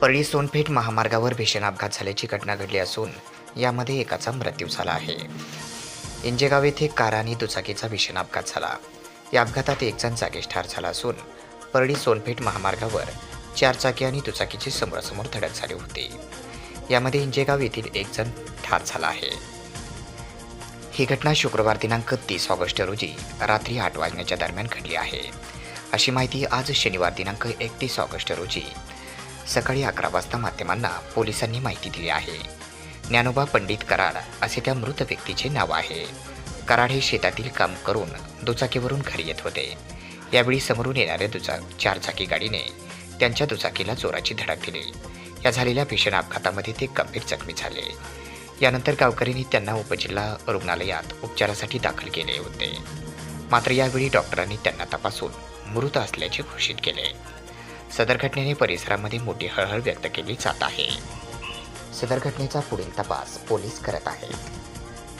परळी सोनपेठ महामार्गावर भीषण अपघात झाल्याची घटना घडली असून यामध्ये एकाचा मृत्यू झाला आहे. इंजेगाव येथे कार आणि दुचाकीचा भीषण अपघात झाला. या अपघातात एक जण जागीच ठार झाला असून परळी सोनपेठ महामार्गावर चारचाकी आणि दुचाकीची समोरासमोर धडक झाली होती. यामध्ये इंजेगाव येथील एक जण ठार झाला आहे. ही घटना शुक्रवार दिनांक तीस ऑगस्ट रोजी रात्री आठ वाजण्याच्या दरम्यान घडली आहे. अशी माहिती आज शनिवार दिनांक एकतीस ऑगस्ट रोजी सकाळी अकरा वाजता माध्यमांना पोलिसांनी माहिती दिली आहे. ज्ञानोबा पंडित कराड असे त्या मृत व्यक्तीचे नाव आहे. कराड हे शेतातील काम करून दुचाकीवरून घरी येत होते. यावेळी समोरून येणाऱ्या दुचा चारचाकी गाडीने त्यांच्या दुचाकीला जोराची धडक दिली. या झालेल्या भीषण अपघातामध्ये ते गंभीर जखमी झाले. यानंतर गावकऱ्यांनी त्यांना उपजिल्हा रुग्णालयात उपचारासाठी दाखल केले होते. मात्र यावेळी डॉक्टरांनी त्यांना तपासून मृत असल्याचे घोषित केले. सदर घटनेने परिसरामध्ये मोठी हळहळ व्यक्त केली जात आहे. सदर घटनेचा पुढील तपास पोलीस करत आहेत.